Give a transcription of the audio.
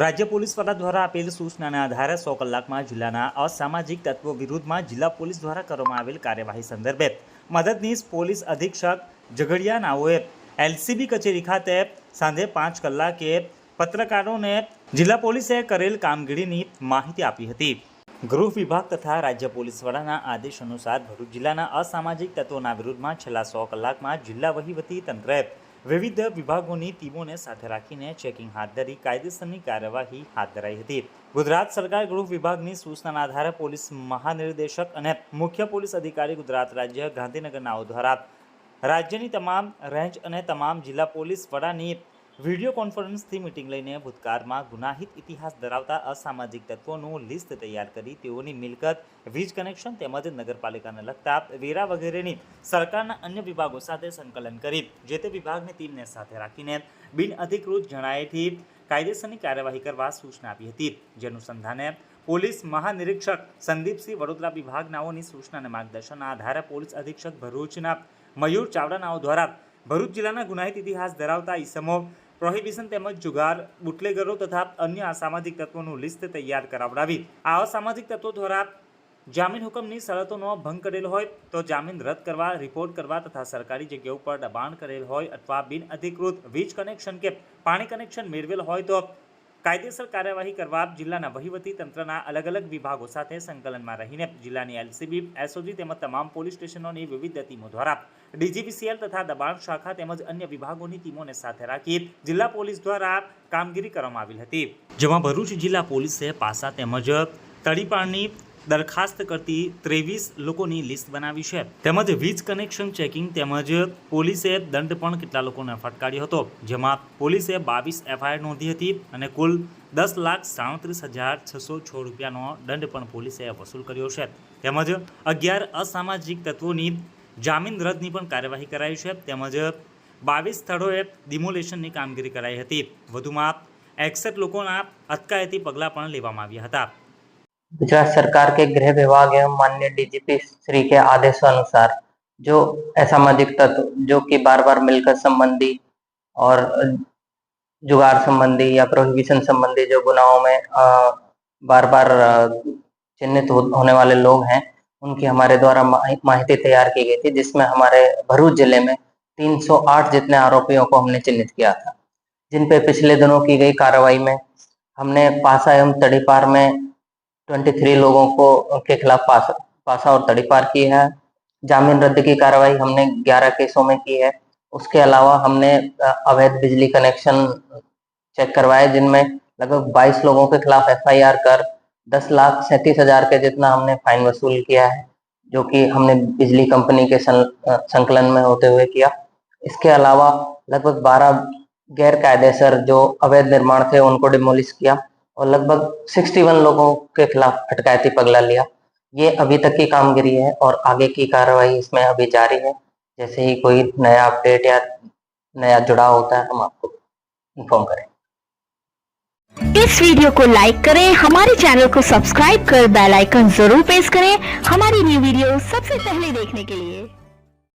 રાજ્ય પોલીસ વડા દ્વારા આપેલ સૂચનાના આધારે સો કલાકમાં જિલ્લાના અસામાજિક તત્વો વિરુદ્ધમાં જિલ્લા પોલીસ દ્વારા કરવામાં આવેલ કાર્યવાહી સંદર્ભે મદદનીશ પોલીસ અધિક્ષક ઝઘડિયા નાઓએ એલસીબી કચેરી ખાતે સાંજે પાંચ કલાકે પત્રકારોને જિલ્લા પોલીસે કરેલ કામગીરીની માહિતી આપી હતી. ગૃહ વિભાગ તથા રાજ્ય પોલીસ વડાના આદેશ અનુસાર ભરૂચ જિલ્લાના અસામાજિક તત્વોના વિરુદ્ધમાં છેલ્લા સો કલાકમાં જિલ્લા વહીવટી તંત્રએ વિવિધ વિભાગોની ટીમોને સાથે રાખીને ચેકિંગ હાથ ધરી કાયદેસરની કાર્યવાહી હાથ ધરાઈ હતી. ગુજરાત સરકાર ગૃહ વિભાગની સૂચનાના આધારે પોલીસ મહાનિર્દેશક અને મુખ્ય પોલીસ અધિકારી ગુજરાત રાજ્ય ગાંધીનગરનાઓ દ્વારા રાજ્યની તમામ રેન્જ અને તમામ જિલ્લા પોલીસ વડાની વીડિયો કોન્ફરન્સથી મિટિંગ લઈને ભૂતકાળમાં ગુનાહિત ઇતિહાસ ધરાવતા અસામાજિક તત્વોનું લિસ્ટ તૈયાર કરી તેઓની મિલકત, વીજ કનેક્શન તેમજ નગરપાલિકાને લગતા વેરા વગેરેની સરકારના અન્ય વિભાગો સાથે સંકલન કરી, જે તે વિભાગની ટીમને સાથે રાખીને બિનઅધિકૃત જણાયેથી કાયદેસરની કાર્યવાહી કરવા સૂચના આપી હતી. જે અનુસંધાને પોલીસ મહાનિરીક્ષક સંદીપસિંહ વડોદરા વિભાગનાઓની સૂચના અને માર્ગદર્શનના આધારે પોલીસ અધિક્ષક ભરૂચના મયુર ચાવડાનાઓ દ્વારા ભરૂચ જિલ્લાના ગુનાહિત ઇતિહાસ ધરાવતા ઈસમો પ્રોહિબિશન તેમજ જુગાર, બુટલેગરો તથા અન્ય અસામાજિક તત્વોનું લિસ્ટ તૈયાર કરાવડાવી. આ અસામાજિક તત્વો દ્વારા જામીન હુકમની શરતોનો ભંગ કરેલ હોય તો જામીન રદ કરવા રિપોર્ટ કરવા તથા સરકારી જગ્યા ઉપર દબાણ કરેલ હોય અથવા બિનઅધિકૃત વીજ કનેક્શન કે પાણી કનેક્શન મેળવેલ હોય તો કાયદેસર કાર્યવાહી કરવા જિલ્લાના વહીવટી તંત્રના અલગ અલગ વિભાગો સાથે સંકલનમાં રહીને જિલ્લાની એલસીબી, એસઓજી તેમજ તમામ પોલીસ સ્ટેશનોની વિવિધ ટીમો દ્વારા ડીજીપીસીએલ તથા દબાણ શાખા તેમજ અન્ય વિભાગોની ટીમોને સાથે રાખી જિલ્લા પોલીસ દ્વારા કામગીરી કરવામાં આવી હતી. જેમાં ભરૂચ જિલ્લા પોલીસે પાસા તેમજ તડીપારની દરખાસ્ત કરતી ત્રેવીસ લોકોની લિસ્ટ બનાવી છે. તેમજ વીજ કનેક્શન ચેકિંગ તેમજ પોલીસે દંડ પણ કેટલા લોકોને ફટકાર્યો હતો. જેમાં પોલીસે બાવીસ એફઆઈઆર નોંધી હતી અને કુલ દસ લાખ સાડત્રીસ હજાર છસો છ રૂપિયાનો દંડ પણ પોલીસે વસૂલ કર્યો છે. તેમજ અગિયાર અસામાજિક તત્વોની જામીન રદની પણ કાર્યવાહી કરાઈ છે. તેમજ બાવીસ સ્થળોએ ડિમોલેશનની કામગીરી કરાઈ હતી. વધુમાં એકસઠ લોકોના અટકાયતી પગલાં પણ લેવામાં આવ્યા હતા. गुजरात सरकार के गृह विभाग एवं माननीय डीजीपी श्री के आदेश अनुसार जो असामाजिक तत्व जो कि बार बार मिलकर संबंधी और जुगार संबंधी या प्रोहिबिशन संबंधी जो गुनाहों में अ, बार बार चिन्हित हो, होने वाले लोग हैं उनकी हमारे द्वारा माहि- माहिती तैयार की गई थी जिसमें हमारे भरूच ज़िले में 308 जितने आरोपियों को हमने चिन्हित किया था। जिन पे पिछले दिनों की गई कार्रवाई में हमने पासा एवं तड़ीपार में 23 लोगों को के खिलाफ पासा पासा और तड़ीपार की है। जामीन रद्द की कार्रवाई हमने 11 केसों में की है। उसके अलावा हमने अवैध बिजली कनेक्शन चेक करवाए, जिनमें लगभग 22 लोगों के खिलाफ एफआईआर कर दस लाख सैंतीस हज़ार के जितना हमने फाइन वसूल किया है, जो कि हमने बिजली कंपनी के संकलन में होते हुए किया। इसके अलावा लगभग 12 गैर कायदेसर जो अवैध निर्माण थे, उनको डिमोलिश किया। और लगभग 61 लोगों के खिलाफ अटकायती पगला लिया। ये अभी तक की कामगिरी है और आगे की कार्रवाई इसमें अभी जारी है। जैसे ही कोई नया अपडेट या नया जुड़ाव होता है, हम आपको इन्फॉर्म करें इस वीडियो को लाइक करें, हमारे चैनल को सब्सक्राइब कर बेल आइकन ज़रूर प्रेस करें हमारी न्यू वीडियो सबसे पहले देखने के लिए।